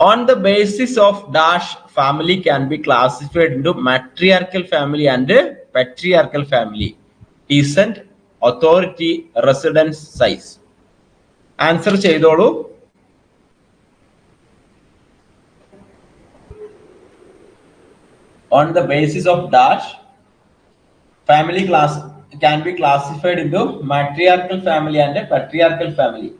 on the basis of dash family can be classified into matriarchal family and patriarchal family descent authority residence size answer ചെയ്തോളൂ on the basis of dash family class can be classified into matriarchal family and patriarchal family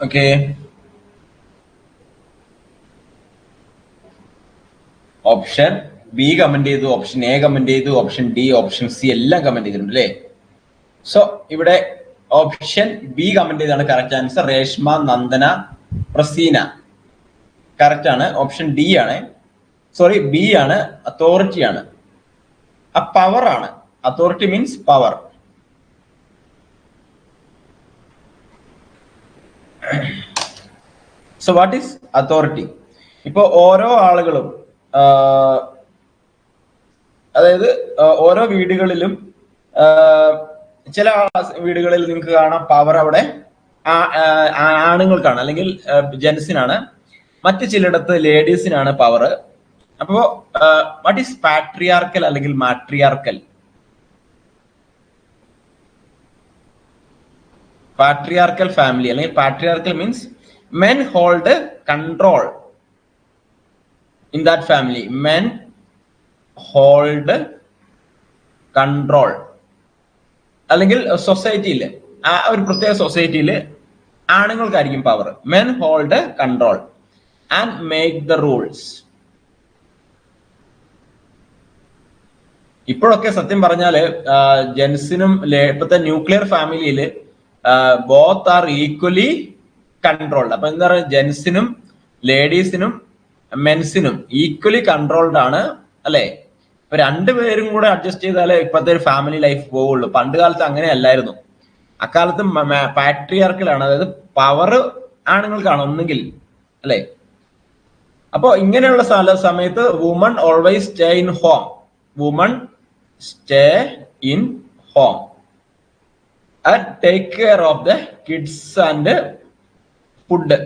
Okay option B comment ചെയ്തു option A comment ചെയ്തു option D option C എല്ലാം comment ചെയ്തിട്ടുണ്ട് അല്ലേ so ഇവിടെ option B comment ചെയ്താണ് correct answer Reshma Nandana Praseena. Correct ആണ്. Option D ആണ്. Sorry B ആണ്. അതോറിറ്റി ആണ്. ആ പവർ ആണ്. Authority means power so what is authority ഇപ്പൊ ഓരോ ആളുകളും അതായത് ഓരോ വീടുകളിലും ചില വീടുകളിൽ നിങ്ങൾക്ക് കാണാം പവർ അവിടെ ആണുങ്ങൾക്കാണ് അല്ലെങ്കിൽ ജെൻസിനാണ് മറ്റു ചിലയിടത്ത് ലേഡീസിനാണ് പവർ അപ്പോ വാട്ട് ഈസ് പാട്രിയാർക്കൽ അല്ലെങ്കിൽ മാട്രിയാർക്കൽ പാട്രിയാർക്കൽ ഫാമിലി അല്ലെങ്കിൽ patriarchal means men hold control in that family men hold control അല്ലെങ്കിൽ സൊസൈറ്റിയിൽ ആ ഒരു പ്രത്യേക സൊസൈറ്റിയിൽ ആണുങ്ങൾക്കായിരിക്കും power men hold control and make the rules ഇപ്പോഴൊക്കെ സത്യം പറഞ്ഞാൽ ജെൻസിനും ഇപ്പോഴത്തെ ന്യൂക്ലിയർ ഫാമിലിയിൽ ബോത്ത് ആർ ഈക്വലി കൺട്രോൾഡ് അപ്പൊ എന്താ പറയുക? ജെൻസിനും ലേഡീസിനും മെൻസിനും ഈക്വലി കൺട്രോൾഡ് ആണ് അല്ലെ? ഇപ്പൊ രണ്ടുപേരും കൂടെ അഡ്ജസ്റ്റ് ചെയ്താലേ ഇപ്പോഴത്തെ ഒരു ഫാമിലി ലൈഫ് പോവുള്ളൂ. പണ്ട് കാലത്ത് അങ്ങനെ അല്ലായിരുന്നു. അക്കാലത്ത് പാട്രിയാർക്കിലാണ് അതായത് പവർ ആണുങ്ങൾക്കാണ് ഒന്നെങ്കിൽ അല്ലെ? അപ്പോ ഇങ്ങനെയുള്ള സ്ഥല സമയത്ത് woman always stay in home woman stay in home take care of the kids and food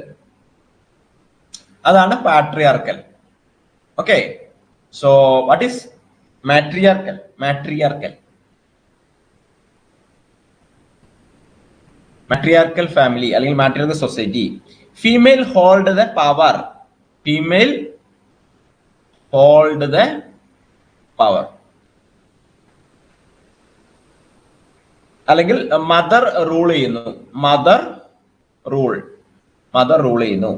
അതാണ് patriarchal. Okay so what is matriarchal matriarchal matriarchal family അല്ലെങ്കിൽ matriarchal society female hold the power female hold the power അല്ലെങ്കിൽ mother rule ചെയ്യുന്നു. Mother rule mother rule ചെയ്യുന്നു.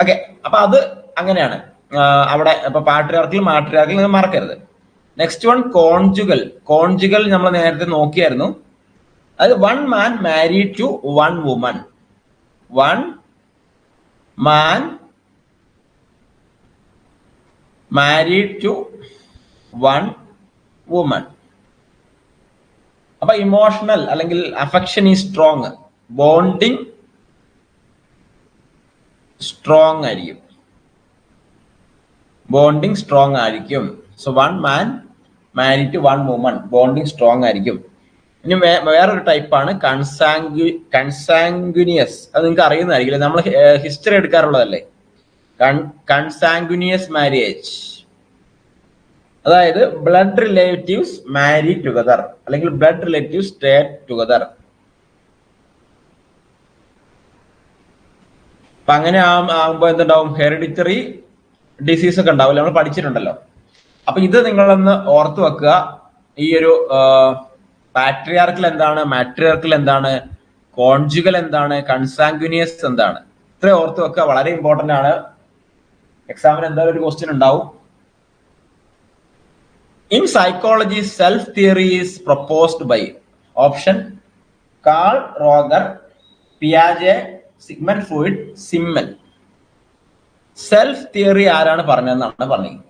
Okay അപ്പൊ അത് അങ്ങനെയാണ്. അവിടെ ഇപ്പൊ പാട്രിയാർക്കിൽ മാട്രിയാർക്കിൽ നിങ്ങൾ മറക്കരുത്. നെക്സ്റ്റ് വൺ കോൺജുഗൽ കോൺജുഗൽ നമ്മൾ നേരത്തെ നോക്കിയായിരുന്നു. അത് one man married to one woman one man married to one woman അപ്പൊ ഇമോഷണൽ അല്ലെങ്കിൽ affection is strong bonding strong ആയിരിക്കും. ബോണ്ടിങ് സ്ട്രോങ് ആയിരിക്കും. So one man marry to one woman bonding strong ആയിരിക്കും. ഇനി വേറൊരു ടൈപ്പാണ് കൺസാങ്കു കൺസാങ്കുനിയസ് അത് നിങ്ങൾക്ക് അറിയുന്നതായിരിക്കില്ലേ? നമ്മൾ ഹിസ്റ്ററി എടുക്കാറുള്ളതല്ലേ? കൺസാങ്കുനിയസ് മാരേജ് അതായത് ബ്ലഡ് റിലേറ്റീവ്സ് മാരി ടുഗദർ അല്ലെങ്കിൽ ബ്ലഡ് റിലേറ്റീവ്സ് സ്റ്റേ ടുഗദർ അപ്പൊ അങ്ങനെ ആകുമ്പോ എന്തുണ്ടാവും? ഹെറിഡിറ്ററി ഡിസീസ് ഒക്കെ ഉണ്ടാവില്ല? നമ്മൾ പഠിച്ചിട്ടുണ്ടല്ലോ. അപ്പൊ ഇത് നിങ്ങളൊന്ന് ഓർത്തു വെക്കുക. ഈ ഒരു പാട്രിയാർക്കൽ എന്താണ്? മാട്രിയാർക്കൽ എന്താണ്? കോൺജുഗൽ എന്താണ്? കൺസാങ്കുനിയസ് എന്താണ്? ഇത്ര ഓർത്ത് വെക്കുക. വളരെ ഇമ്പോർട്ടന്റ് ആണ്. എക്സാമിന് എന്തായാലും ഒരു ക്വസ്റ്റ്യൻ ഉണ്ടാവും. In psychology self theory is proposed by option Carl Roger പിയാജെ Sigmund Freud Simmel. Self theory ആരാണ് പറഞ്ഞതെന്നാണ് പറഞ്ഞത്.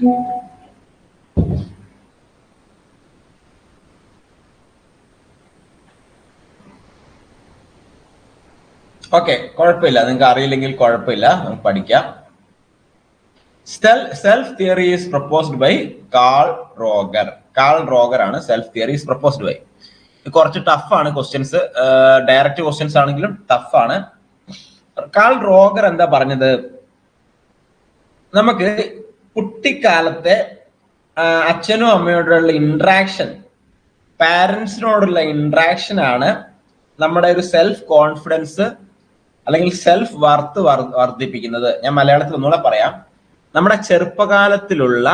ഓക്കെ കുഴപ്പമില്ല. നിങ്ങൾക്ക് അറിയില്ലെങ്കിൽ കുഴപ്പമില്ല. നമുക്ക് പഠിക്കാം. Self theory is proposed by Carl Roger Carl Roger ആണ് self theory is proposed by കുറച്ച് ടഫ് ആണ് ക്വസ്റ്റ്യൻസ് ഡയറക്റ്റ് ക്വസ്റ്റ്യൻസ് ആണെങ്കിലും ടഫ് ആണ്. കാൾ റോഗർ എന്താ പറഞ്ഞത്? നമുക്ക് കുട്ടിക്കാലത്തെ അച്ഛനും അമ്മയോടുള്ള ഇൻട്രാക്ഷൻ പാരന്റ്സിനോടുള്ള ഇൻട്രാക്ഷൻ ആണ് നമ്മുടെ ഒരു സെൽഫ് കോൺഫിഡൻസ് അല്ലെങ്കിൽ സെൽഫ് വർത്ത് വർദ്ധിപ്പിക്കുന്നത്. ഞാൻ മലയാളത്തിൽ ഒന്നുകൂടെ പറയാം. നമ്മുടെ ചെറുപ്പകാലത്തിലുള്ള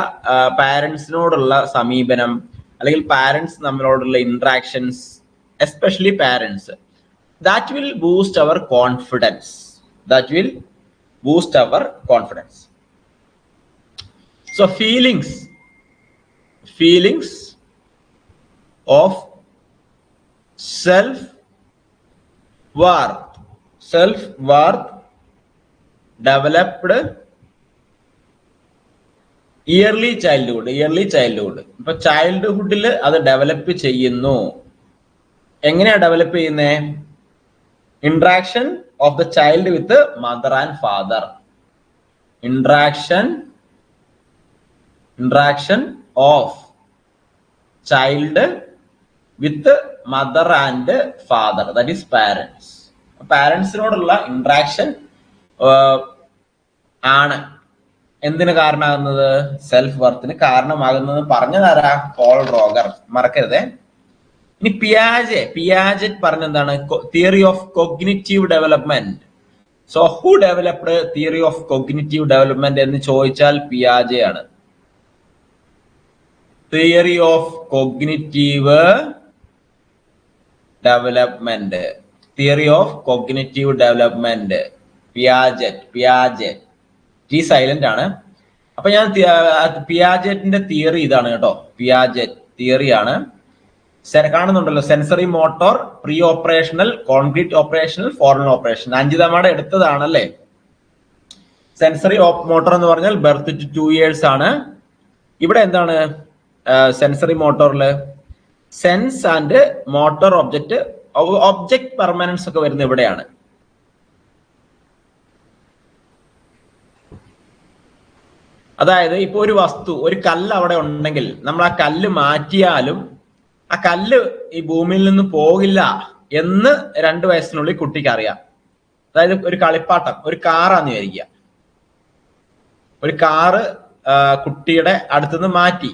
പാരന്റ്സിനോടുള്ള സമീപനം അല്ലെങ്കിൽ പാരന്റ്സ് നമ്മളോടുള്ള interactions especially parents that will boost our confidence that will boost our confidence so feelings feelings of self worth self worth developed early childhood early childhood ഇപ്പൊ ചൈൽഡ്ഹുഡിൽ അത് ഡെവലപ്പ് ചെയ്യുന്നു. എങ്ങനെയാ ഡെവലപ്പ് ചെയ്യുന്നേ? Interaction of the child with mother and father interaction interaction of child with mother and father that is parents പാരൻസിനോടുള്ള interaction ആണ്. എന്തിന് കാരണമാകുന്നത്? Self വർത്തിന് കാരണമാകുന്നത് പറഞ്ഞതാരാ പോൾ റോഗർ മറക്കരുതേ. ഇനി പിയാജെ Piaget പറഞ്ഞെന്താണ്? Theory of cognitive development so who developed theory of cognitive development എന്ന് ചോദിച്ചാൽ പിയാജെ ആണ്. Theory of cognitive development theory of cognitive development Piaget Piaget T silent ആണ്. അപ്പൊ ഞാൻ പിയാജറ്റിന്റെ തിയറി ഇതാണ് കേട്ടോ. പിയാജറ്റ് തിയറി ആണ്. കാണുന്നുണ്ടല്ലോ. Sensory motor pre operational concrete operational formal operation അഞ്ചിതമാടെ എടുത്തതാണല്ലേ? സെൻസറി മോട്ടോർ എന്ന് പറഞ്ഞാൽ ബർത്ത് ടു ടു ഇയേഴ്സ് ആണ്. ഇവിടെ എന്താണ്? Sensory മോട്ടോറിൽ sense and motor object object permanence ഒക്കെ വരുന്നത് ഇവിടെയാണ്. അതായത് ഇപ്പൊ ഒരു വസ്തു ഒരു കല്ല് അവിടെ ഉണ്ടെങ്കിൽ നമ്മൾ ആ കല്ല് മാറ്റിയാലും ആ കല്ല് ഈ ഭൂമിയിൽ നിന്ന് പോകില്ല എന്ന് രണ്ടു വയസ്സിനുള്ളിൽ കുട്ടിക്ക് അറിയാം. അതായത് ഒരു കളിപ്പാട്ടം ഒരു കാറാന്ന് വിചാരിക്കുക. ഒരു കാറ് കുട്ടിയുടെ അടുത്തുനിന്ന് മാറ്റി.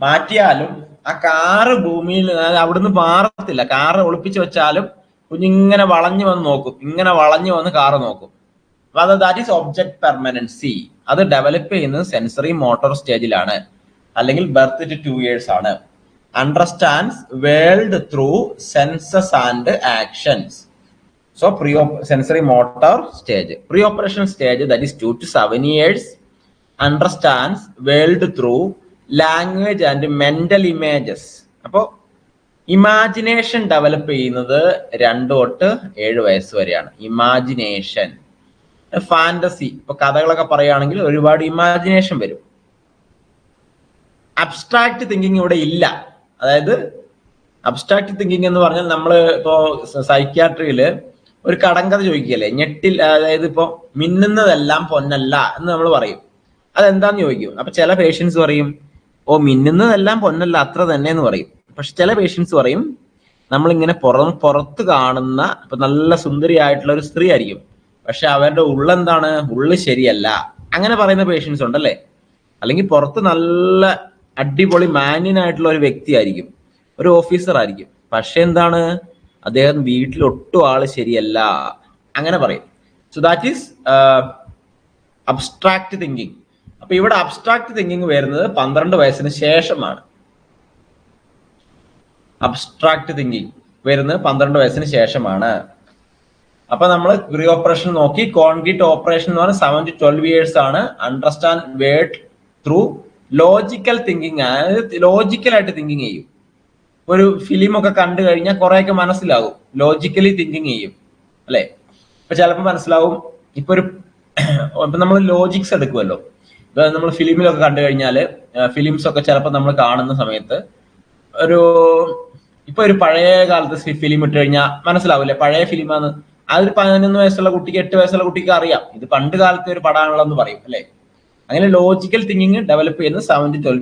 മാറ്റിയാലും ആ കാറ് ഭൂമിയിൽ അവിടുന്ന് മാറത്തില്ല. കാറ് ഒളിപ്പിച്ചു വെച്ചാലും കുഞ്ഞിങ്ങനെ വളഞ്ഞു വന്ന് നോക്കും. ഇങ്ങനെ വളഞ്ഞു വന്ന് കാറ് നോക്കും. അപ്പൊ അത് ദാറ്റ് ഈസ് ഒബ്ജക്ട് പെർമനൻസി അത് ഡെവലപ്പ് ചെയ്യുന്നത് സെൻസറി മോട്ടോർ സ്റ്റേജിലാണ് അല്ലെങ്കിൽ ബർത്ത് ടു ടു ഇയേഴ്സ് ആണ്. Understands world through senses and actions so pre sensory motor stage pre operation stage that is two to seven years understands world through language and mental images അപ്പോ imagination develop ചെയ്യുന്നത് രണ്ട് തൊട്ട് ഏഴ് വയസ്സ് വരെയാണ്. Imagination fantasy ഇപ്പൊ കഥകളൊക്കെ പറയുകയാണെങ്കിൽ ഒരുപാട് ഇമാജിനേഷൻ വരും. അബ്സ്ട്രാക്ട് തിങ്കിങ് ഇവിടെ ഇല്ല. അതായത് അബ്സ്ട്രാക്ട് തിങ്കിങ് എന്ന് പറഞ്ഞാൽ നമ്മൾ ഇപ്പോ സൈക്യാട്രിയിൽ ഒരു കടങ്കഥ ചോദിക്കുകയല്ലേ? ഞെട്ടിൽ അതായത് ഇപ്പോ മിന്നുന്നതെല്ലാം പൊന്നല്ല എന്ന് നമ്മൾ പറയും. അതെന്താന്ന് ചോദിക്കും? അപ്പൊ ചില പേഷ്യൻസ് പറയും ഓ മിന്നുന്നതെല്ലാം പൊന്നല്ല അത്ര തന്നെ എന്ന് പറയും. പക്ഷെ ചില പേഷ്യൻസ് പറയും നമ്മളിങ്ങനെ പുറം പുറത്ത് കാണുന്ന ഇപ്പൊ നല്ല സുന്ദരിയായിട്ടുള്ള ഒരു സ്ത്രീ ആയിരിക്കും. പക്ഷെ അവരുടെ ഉള്ളെന്താണ് ഉള്ള് ശരിയല്ല. അങ്ങനെ പറയുന്ന പേഷ്യൻസ് ഉണ്ടല്ലേ? അല്ലെങ്കിൽ പുറത്ത് നല്ല അടിപൊളി മാന്യനായിട്ടുള്ള ഒരു വ്യക്തി ആയിരിക്കും. ഒരു ഓഫീസർ ആയിരിക്കും. പക്ഷെ എന്താണ്? അദ്ദേഹം വീട്ടിൽ ഒട്ടും ആൾ ശരിയല്ല. അങ്ങനെ പറയും. So that is abstract thinking അപ്പൊ ഇവിടെ അബ്സ്ട്രാക്ട് തിങ്കിങ് വരുന്നത് പന്ത്രണ്ട് വയസ്സിന് ശേഷമാണ്. അബ്സ്ട്രാക്ട് തിങ്കിങ് വരുന്നത് പന്ത്രണ്ട് വയസ്സിന് ശേഷമാണ്. അപ്പൊ നമ്മൾ പ്രീ ഓപ്പറേഷൻ നോക്കി. കോൺക്രീറ്റ് ഓപ്പറേഷൻ എന്ന് പറഞ്ഞാൽ സെവൻ ടു ട്വൽവ് ഇയേഴ്സ് ആണ്. Understand world through logical thinking അതായത് ലോജിക്കലായിട്ട് തിങ്കിങ് ചെയ്യും. ഒരു ഫിലിം ഒക്കെ കണ്ടു കഴിഞ്ഞാൽ കുറെയൊക്കെ മനസ്സിലാകും. ലോജിക്കലി തിങ്കിങ് ചെയ്യും. അല്ലെ? ഇപ്പൊ ചിലപ്പോൾ മനസ്സിലാവും. ഇപ്പൊ ഒരു ഇപ്പൊ നമ്മൾ ലോജിക്സ് എടുക്കുമല്ലോ. നമ്മൾ ഫിലിമിലൊക്കെ കണ്ടു കഴിഞ്ഞാൽ ഫിലിംസ് ഒക്കെ ചിലപ്പോൾ നമ്മൾ കാണുന്ന സമയത്ത് ഒരു ഇപ്പൊ ഒരു പഴയ കാലത്ത് ഫിലിം ഇട്ട് കഴിഞ്ഞാൽ മനസ്സിലാവില്ലേ? പഴയ ഫിലിമാണ് അതൊരു പതിനൊന്ന് വയസ്സുള്ള കുട്ടിക്ക് എട്ട് വയസ്സുള്ള കുട്ടിക്ക് അറിയാം. ഇത് പണ്ട് കാലത്തെ ഒരു പടമാണല്ലോ എന്ന് പറയും അല്ലെ? അങ്ങനെ ലോജിക്കൽ തിങ്കിങ് ഡെവലപ്പ് ചെയ്യുന്ന സെവൻ ടു ട്വൽവ്